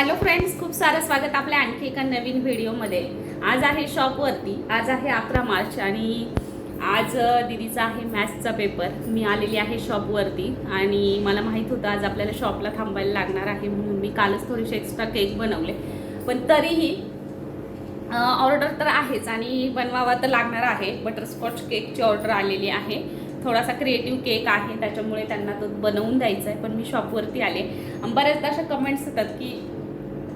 Hello friends खूप सारं स्वागत आपल्या आणखी एका नवीन व्हिडिओमध्ये. आज आहे शॉपवरती आज आहे अकरा मार्च आणि आज दिदीचा दीदीचा आहे मॅथ्सचा पेपर मी आलेली आहे शॉपवरती आणि मला माहीत होतं आज आपल्याला शॉपला थांबायला लागणार आहे म्हणून मी कालच थोडेसे एक्स्ट्रा केक बनवले. पण तरीही ऑर्डर तर आहेच आणि बनवावा तर लागणार आहे. बटरस्कॉच केकची ऑर्डर आलेली आहे. थोडासा क्रिएटिव्ह केक आहे त्याच्यामुळे त्यांना तो बनवून द्यायचा आहे पण मी शॉपवरती आले. बऱ्याचदा अशा कमेंट्स येतात की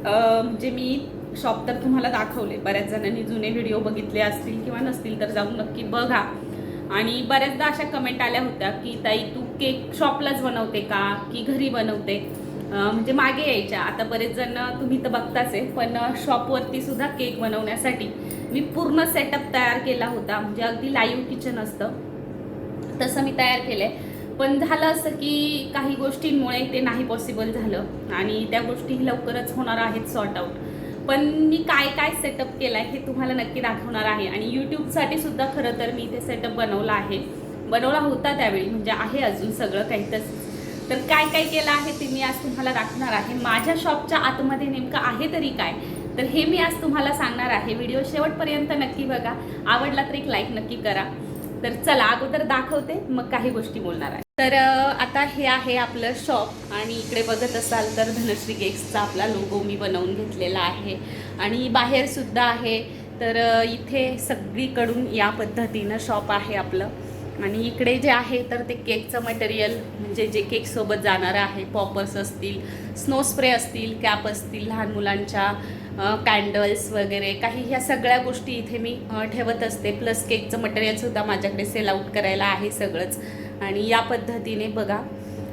म्हणजे मी शॉप तर तुम्हाला दाखवले. बऱ्याच जणांनी जुने व्हिडिओ बघितले असतील किंवा नसतील तर जाऊन नक्की बघा. आणि बऱ्याचदा अशा कमेंट आल्या होत्या की ताई तू केक शॉपलाच बनवते का? की घरी बनवते? म्हणजे मागे यायच्या. आता बरेच जण तुम्ही तर बघताच आहे पण शॉपवरती सुद्धा केक बनवण्यासाठी मी पूर्ण सेटअप तयार केला होता. म्हणजे अगदी लाईव्ह किचन असतं. तसं मी तयार केलं आहे पण झालं असं की काही गोष्टींमुळे ते नाही पॉसिबल झालं. आणि त्या गोष्टी लवकरच होणार आहेत सॉर्ट आउट पण मी काय काय सेटअप केलं आहे हे तुम्हाला नक्की दाखवणार आहे. आणि यूट्यूबसाठी सुद्धा खरं तर मी इथे सेटअप बनवला आहे. बनवला होता त्यावेळी म्हणजे आहे अजून सगळं काही तर तर काय काय केलं आहे ते मी आज तुम्हाला दाखवणार आहे. माझ्या शॉपच्या आतमध्ये नेमकं आहे तरी काय? तर हे मी आज तुम्हाला सांगणार आहे. व्हिडिओ शेवटपर्यंत नक्की बघा. आवडला तर एक लाईक नक्की करा. तर चला अगोदर दाखवते मग काही गोष्टी बोलणार आहे. तर आता हे आहे आपलं शॉप आणि इकडे बघत असाल तर धनश्री केक्सचा आपला लोगो मी बनवून घेतलेला आहे. आणि बाहेर सुद्धा आहे तर इथे सगळीकडून या पद्धतीनं शॉप आहे आपलं. आणि इकडे जे आहे तर ते केकचं मटेरियल म्हणजे जे केकसोबत जाणारं आहे पॉपर्स असतील स्नो स्प्रे असतील कॅप असतील लहान मुलांच्या कॅन्डल्स वगैरे काही ह्या सगळ्या गोष्टी इथे मी ठेवत असते. प्लस केकचं मटेरियलसुद्धा माझ्याकडे सेल आउट करायला आहे सगळंच. आणि या पद्धतीने बघा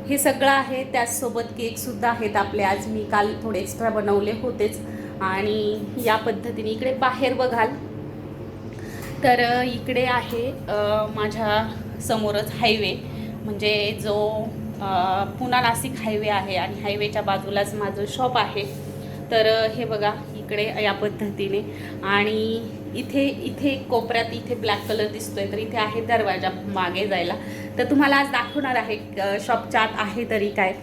हे सगळं आहे. त्याचसोबत केकसुद्धा आहेत आपले. आज मी काल थोडे एक्स्ट्रा बनवले होतेच. आणि या पद्धतीने इकडे बाहेर बघाल. तर इकडे आहे माझ्या समोरच हायवे म्हणजे जो पुणा नाशिक हायवे आहे. आणि हायवेच्या बाजूलाच माझं शॉप आहे. तर हे बघा इकडे या पद्धतीने. आणि इथे इथे कोपऱ्यात इथे ब्लॅक कलर दिसतोय तर इथे आहे दरवाजा मागे जायला. तर तुम्हाला आज दाखवणार आहे शॉपच्या आत आहे तरी काय.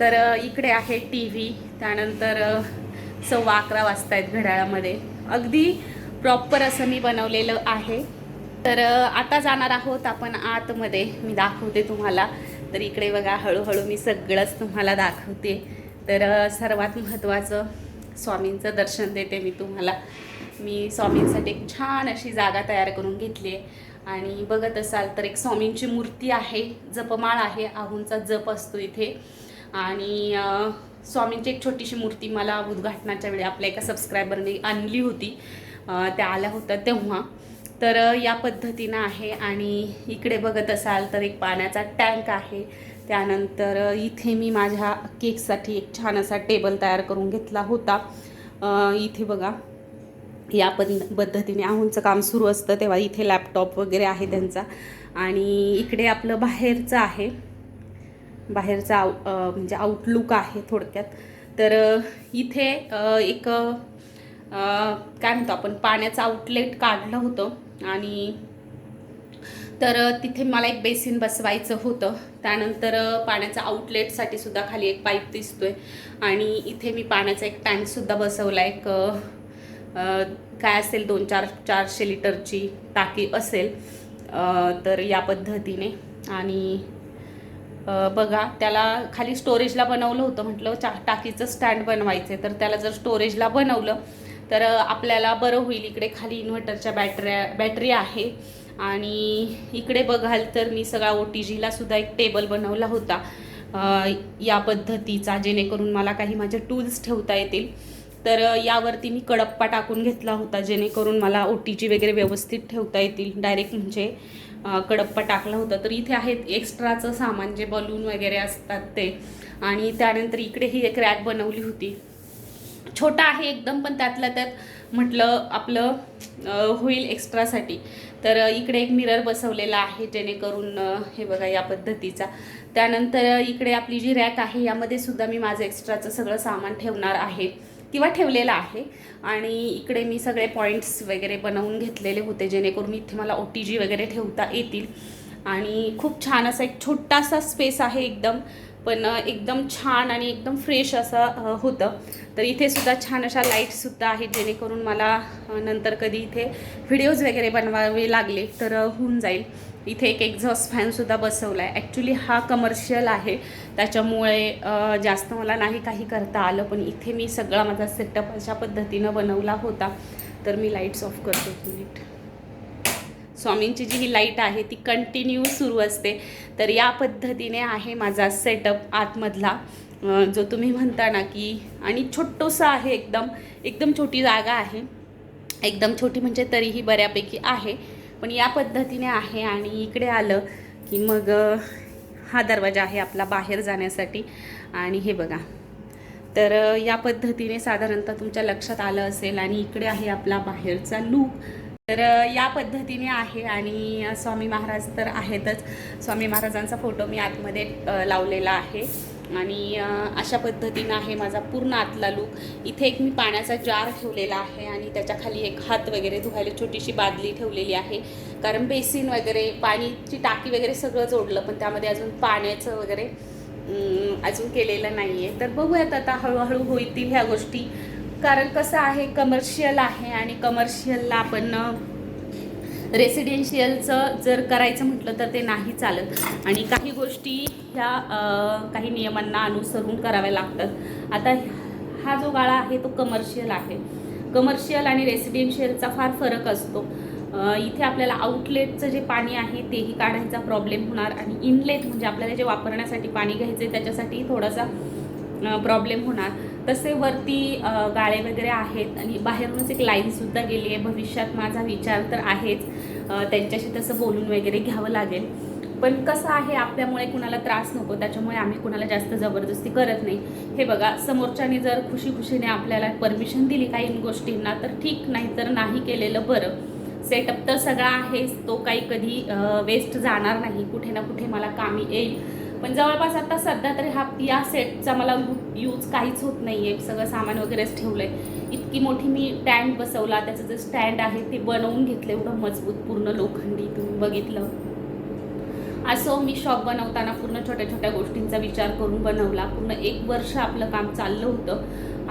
तर इकडे आहे टी व्ही त्यानंतर सव्वा अकरा वाजता आहेत घड्याळामध्ये. अगदी प्रॉपर असं मी बनवलेलं आहे. तर आता जाणार आहोत आपण आतमध्ये. मी दाखवते तुम्हाला. तर इकडे बघा हळूहळू मी सगळंच तुम्हाला दाखवते. तर सर्वात महत्त्वाचं स्वामींचं दर्शन देते मी तुम्हाला. मी स्वामींसाठी एक छान अशी जागा तयार करून घेतली आहे. आणि बघत असाल तर एक स्वामींची मूर्ती आहे जपमाळ आहे आहूंचा जप असतो इथे. आणि स्वामींची एक छोटीशी मूर्ती मला उद्घाटनाच्या वेळी आपल्या एका सबस्क्रायबरने आणली होती. त्या आल्या होत्या तेव्हा. तर या पद्धतीनं आहे. आणि इकडे बघत असाल तर एक पाण्याचा टँक आहे. त्यानंतर इथे मी माझ्या केकसाठी एक छान असा टेबल तयार करून घेतला होता. इथे बघा या पद पद्धतीने आहूंचं काम सुरू असतं. तेव्हा इथे लॅपटॉप वगैरे आहे त्यांचा. आणि इकडे आपलं बाहेरचं आहे. बाहेरचा आउ म्हणजे आउटलुक आहे थोडक्यात. तर इथे एक काय म्हणतो आपण पाण्याचं आउटलेट काढलं होतं. आणि तर तिथे मला एक बेसिन बसवायचं होतं. त्यानंतर पाण्याचा आउटलेटसाठी सुद्धा खाली एक पाईप दिसतो आहे आणि इथे मी पाण्याचा एक टँकसुद्धा बसवला. एक काय असेल दोन चार चारशे लिटरची टाकी असेल. तर या पद्धतीने. आणि बघा त्याला खाली स्टोरेजला बनवलं होतं. म्हटलं चा टाकीचं स्टँड बनवायचं आहे तर त्याला जर स्टोरेजला बनवलं तर आपल्याला बरं होईल. इकडे खाली इन्व्हर्टरच्या बॅटऱ्या बॅटरी आहे. आणि इकडे बघाल तर मी सगळा ओ टी जीला सुद्धा एक टेबल बनवला होता. या पद्धतीचा जेणेकरून मला काही माझे टूल्स ठेवता येतील. तर यावरती मी कडप्पा टाकून घेतला होता जेणेकरून मला ओ टी जी वगैरे व्यवस्थित ठेवता येतील. डायरेक्ट म्हणजे कडप्पा टाकला होता. तर इथे आहेत एक्स्ट्राचं सामान जे बलून वगैरे असतात ते. आणि त्यानंतर इकडे ही एक रॅक बनवली होती. छोटा आहे एकदम पण त्यातल्या त्यात म्हटलं आपलं होईल एक्स्ट्रासाठी तर इकडे एक मिरर बसवलेला आहे जेणेकरून हे बघा या पद्धतीचा. त्यानंतर इकडे आपली जी रॅक आहे यामध्ये सुद्धा मी माझं एक्स्ट्राचं सगळं सामान ठेवणार आहे. किंवा ठेवलेलं आहे. आणि इकडे मी सगळे पॉईंट्स वगैरे बनवून घेतलेले होते जेणेकरून इथे मला ओ टी जी वगैरे ठेवता येतील. आणि खूप छान असा एक छोटासा स्पेस आहे एकदम. पण एकदम छान आणि एकदम फ्रेश असं होतं. तर इथे सुद्धा छान अशा लाईट्ससुद्धा आहेत जेणेकरून मला नंतर कधी इथे व्हिडिओज वगैरे बनवावे लागले तर होऊन जाईल. इथे एक एक्झॉस्ट फॅनसुद्धा बसवला आहे ॲक्च्युली हा कमर्शियल आहे. त्याच्यामुळे जास्त मला नाही काही करता आलं पण इथे मी सगळा माझा सेटअप अशा पद्धतीनं बनवला होता. तर मी लाईट्स ऑफ करतो एक मिनिट स्वामींची जी ही लाइट आहे ती कंटिन्यू सुरू असते. तर या पद्धतीने आहे माझा सेटअप आतमधला. जो तुम्ही म्हणता ना की आणि छोटंसं आहे एकदम एकदम छोटी जागा आहे. एकदम छोटी म्हणजे तरीही बऱ्यापैकी आहे. पण या पद्धतीने आहे आणि इकडे आलं की मग हा दरवाजा आहे आपला बाहेर जाण्यासाठी. आणि हे बघा. तर या पद्धतीने साधारणतः तुमच्या लक्षात आलं असेल आणि इकडे आहे आपला बाहेरचा लूक तर या पद्धतीने आहे आणि स्वामी महाराज तर आहेतच. स्वामी महाराजांचा फोटो मी आतमध्ये लावलेला आहे. आणि अशा पद्धतीनं आहे माझा पूर्ण आतला लूक इथे एक मी पाण्याचा जार ठेवलेला आहे आणि त्याच्याखाली एक हात वगैरे धुवायला छोटीशी बादली ठेवलेली आहे. कारण बेसिन वगैरे पाणीची टाकी वगैरे सगळं जोडलं पण त्यामध्ये अजून पाण्याचं वगैरे अजून केलेलं नाही आहे तर बघूयात आता हळूहळू होतील ह्या गोष्टी. कारण कसं आहे कमर्शियल आहे आणि कमर्शियलला आपण रेसिडेन्शियलचं जर करायचं म्हटलं तर ते नाही चालत. आणि काही गोष्टी ह्या काही नियमांना अनुसरून कराव्या लागतात. आता हा जो गाळा आहे तो कमर्शियल आहे. कमर्शियल आणि रेसिडेन्शियलचा फार फरक असतो. इथे आपल्याला आउटलेटचं जे पाणी आहे तेही काढायचा प्रॉब्लेम होणार आणि इनलेट म्हणजे आपल्याला जे वापरण्यासाठी पाणी घ्यायचं आहे त्याच्यासाठी थोडासा प्रॉब्लेम होणार. तसे वरती गाळे वगैरे आहेत आणि बाहेरूनच एक लाईनसुद्धा गेली आहे. भविष्यात माझा विचार तर आहेच त्यांच्याशी तसं बोलून वगैरे घ्यावं लागेल. पण कसं आहे आपल्यामुळे कुणाला त्रास नको त्याच्यामुळे आम्ही कुणाला जास्त जबरदस्ती करत नाही. हे बघा समोरच्याने जर खुशी खुशीने आपल्याला परमिशन दिली काही गोष्टींना तर ठीक नाही तर नाही केलेलं बरं. सेटअप तर सगळा आहेच तो काही कधी वेस्ट जाणार नाही. कुठे ना कुठे मला कामी येईल. पण जवळपास आता सध्या तरी हा या सेटचा मला यूज काहीच होत नाही आहे सगळं सामान वगैरेच ठेवलं आहे इतकी मोठी मी टँक बसवला. त्याचं जे स्टँड आहे ते बनवून घेतलं. एवढं मजबूत पूर्ण लोखंडी तुम्ही बघितलं. असो मी शॉप बनवताना पूर्ण छोट्या छोट्या गोष्टींचा विचार करून बनवला. पूर्ण एक वर्ष आपलं काम चाललं होतं.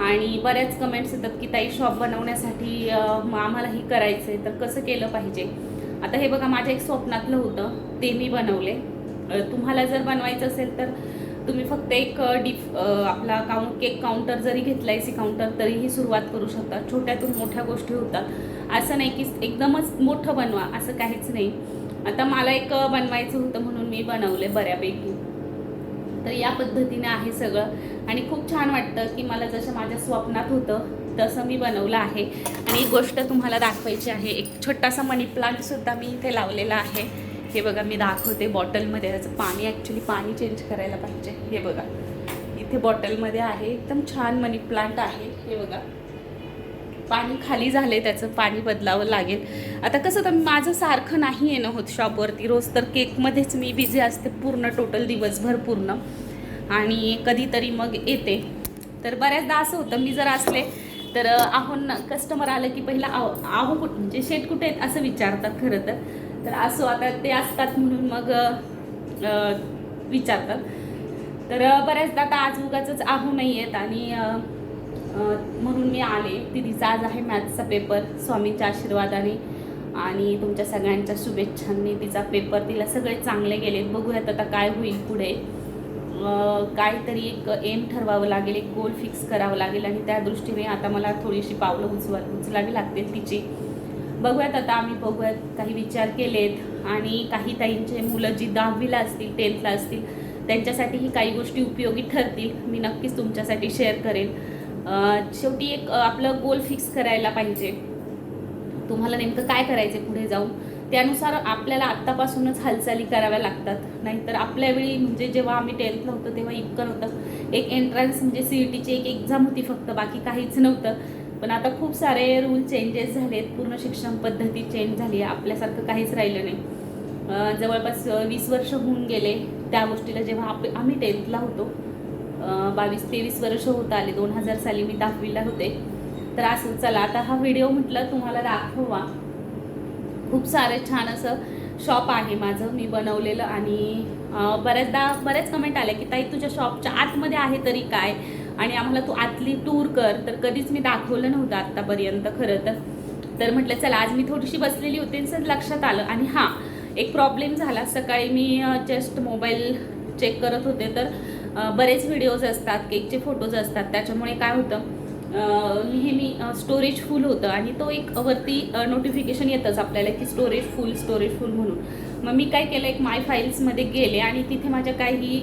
आणि बऱ्याच कमेंट्स येतात की ताई शॉप बनवण्यासाठी मग आम्हाला हे करायचं आहे तर कसं केलं पाहिजे? आता हे बघा माझ्या एक स्वप्नातलं होतं. ते मी बनवले. तुम्हाला जर बनवायचं असेल तर तुम्ही फक्त एक डिफ आपला काउंट केक काउंटर जरी घेतला सी काउंटर तरीही सुरुवात करू शकता. छोट्यातून मोठ्या गोष्टी होतात. असं नाही की एकदमच मोठं बनवा असं काहीच नाही. आता मला एक बनवायचं होतं म्हणून मी बनवले बऱ्यापैकी. तर या पद्धतीने आहे सगळं. आणि खूप छान वाटतं की मला जसं माझ्या स्वप्नात होतं तसं मी बनवलं आहे. आणि एक गोष्ट तुम्हाला दाखवायची आहे. एक छोटासा मनी प्लांटसुद्धा मी इथे लावलेला आहे. हे बघा मी दाखवते बॉटलमध्ये. त्याचं पाणी ॲक्च्युली पाणी चेंज करायला पाहिजे. हे बघा. इथे बॉटलमध्ये आहे एकदम छान मनी प्लांट आहे. हे बघा. पाणी खाली झालं आहे त्याचं पाणी बदलावं लागेल. आता कसं तर माझं सारखं नाही येणं होत शॉपवरती रोज तर केकमध्येच मी बिझी असते पूर्ण टोटल दिवसभर पूर्ण. आणि कधीतरी मग येते. तर बऱ्याचदा असं होतं मी जर असले तर आहो कस्टमर आलं की पहिला आहो आहो कुठं? म्हणजे शेट कुठे आहेत? असं विचारतात खरं तर. तर असो आता ते असतात म्हणून मग विचारतात. तर बऱ्याचदा आता आज उगाच आहू नाही आहेत आणि म्हणून मी आले. दिदीचा आज आहे मॅथ्सचा पेपर स्वामींच्या आशीर्वादाने. आणि तुमच्या सगळ्यांच्या शुभेच्छांनी तिचा पेपर तिला सगळे चांगले गेले बघूयात आता काय होईल पुढे. काहीतरी एक एम ठरवावं लागेल एक गोल फिक्स करावं लागेल. आणि त्या दृष्टीने आता मला थोडीशी पावलं उचवा उचलावी लागतील तिची. बघूयात आता आम्ही बघूयात काही विचार केलेत आणि काही ताईंचे मुलं जी दहावीला असतील टेन्थला असतील त्यांच्यासाठीही काही गोष्टी उपयोगी ठरतील. मी नक्कीच तुमच्यासाठी शेअर करेन. शेवटी एक आपलं गोल फिक्स करायला पाहिजे. तुम्हाला नेमकं काय करायचं पुढे जाऊन? त्यानुसार आपल्याला आत्तापासूनच हालचाली कराव्या लागतात. नाहीतर आपल्या वेळी म्हणजे जेव्हा आम्ही टेन्थला होतो तेव्हा इतकं नव्हतं. एक एंट्रन्स म्हणजे सी ई टीची एक एक्झाम होती फक्त बाकी काहीच नव्हतं. पण आता खूप सारे रूल चेंजेस झालेत. पूर्ण शिक्षण पद्धती चेंज झाली आहे. आपल्यासारखं काहीच राहिलं नाही. जवळपास वीस वर्ष होऊन गेले त्या गोष्टीला जेव्हा आप आम्ही टेन्थला होतो. बावीस तेवीस वर्ष होत आले. दोन हजार साली मी दहावीला होते. तर असं चला आता हा व्हिडिओ म्हटलं तुम्हाला दाखवा. खूप सारे छान असं शॉप आहे माझं. मी बनवलेलं आणि बऱ्याचदा बऱ्याच कमेंट आल्या की ताई तुझ्या शॉपच्या आतमध्ये आहे तरी काय? आणि आम्हाला तू आतली टूर कर. तर कधीच मी दाखवलं नव्हतं आत्तापर्यंत खरं तर. तर म्हटलं चला आज मी थोडीशी बसलेली होते सर लक्षात आलं. आणि हां एक प्रॉब्लेम झाला. सकाळी मी जस्ट मोबाईल चेक करत होते. तर बरेच व्हिडिओज असतात केकचे फोटोज असतात. त्याच्यामुळे काय होतं नेहमी स्टोरेज फुल होतं. आणि तो एक वरती नोटिफिकेशन येतंच आपल्याला की स्टोरेज फुल स्टोरेज फुल म्हणून. मग मी काय केलं एक माय फाईल्समध्ये गेले आणि तिथे माझ्या काही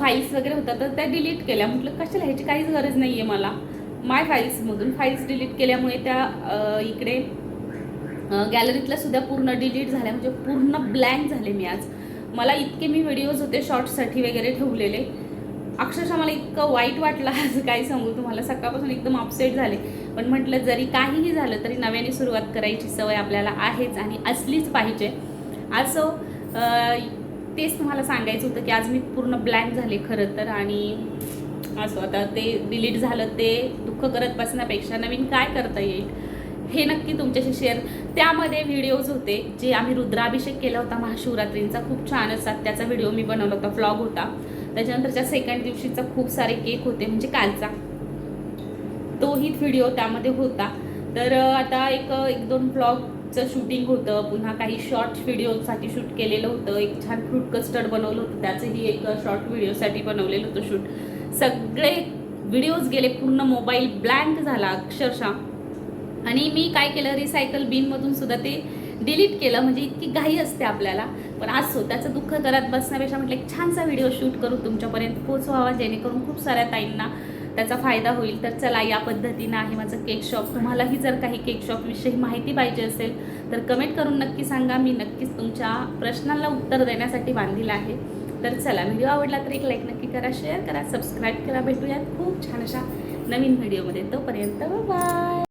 फाईल्स वगैरे होतात तर त्या डिलीट केल्या. म्हटलं कशाला? ह्याची काहीच गरज नाही आहे मला माय फाईल्समधून फाईल्स डिलीट केल्यामुळे त्या इकडे गॅलरीतल्या सुद्धा पूर्ण डिलीट झाल्या. म्हणजे पूर्ण ब्लँक झाले मी आज. मला इतके मी व्हिडिओज होते शॉर्ट्ससाठी वगैरे ठेवलेले. अक्षरशः मला इतकं वाईट वाटलं आज काय सांगू तुम्हाला. सकाळपासून एकदम अपसेट झाले. पण म्हटलं जरी काहीही झालं तरी नव्याने सुरुवात करायची सवय आपल्याला आहेच आणि असलीच पाहिजे. असो तेच तुम्हाला सांगायचं होतं की आज मी पूर्ण ब्लँक झाले खरं तर आणि असं आता ते डिलीट झालं ते दुःख करत बसण्यापेक्षा नवीन काय करता येईल हे नक्की तुमच्याशी शेअर त्यामध्ये व्हिडिओज होते जे आम्ही रुद्राभिषेक केला होता महाशिवरात्रींचा खूप छान असतात त्याचा व्हिडिओ मी बनवला होता व्लॉग होता. त्याच्यानंतरच्या सेकंड दिवशीचा खूप सारे केक होते म्हणजे कालचा. तोही व्हिडिओ त्यामध्ये होता. तर आता एक एक दोन चं शूटिंग होतं पुन्हा काही शॉर्ट व्हिडिओसाठी शूट केलेलं होतं एक छान फ्रूट कस्टर्ड बनवलं होतं त्याचंही एक शॉर्ट व्हिडिओसाठी बनवलेलं होतं शूट सगळे व्हिडिओज गेले पूर्ण मोबाईल ब्लँक झाला अक्षरशः. आणि मी काय केलं रिसायकल बिनमधून सुद्धा ते डिलीट केलं म्हणजे इतकी घाई असते आपल्याला. पण असो त्याचं दुःख करत बसण्यापेक्षा म्हटलं एक छानसा व्हिडिओ शूट करू तुमच्यापर्यंत पोचवावा जेणेकरून खूप साऱ्या ताईंना त्याचा फायदा होईल तर चला या पद्धतीनं आहे माझं केक शॉप. तुम्हालाही जर काही केक शॉपविषयी माहिती पाहिजे असेल तर कमेंट करून नक्की सांगा. मी नक्कीच तुमच्या प्रश्नाला उत्तर देण्यासाठी बांधील आहे. तर चला व्हिडिओ आवडला तर एक लाईक नक्की करा शेअर करा सबस्क्राईब करा. भेटूयात खूप छान अशा नवीन व्हिडिओमध्ये तोपर्यंत बाय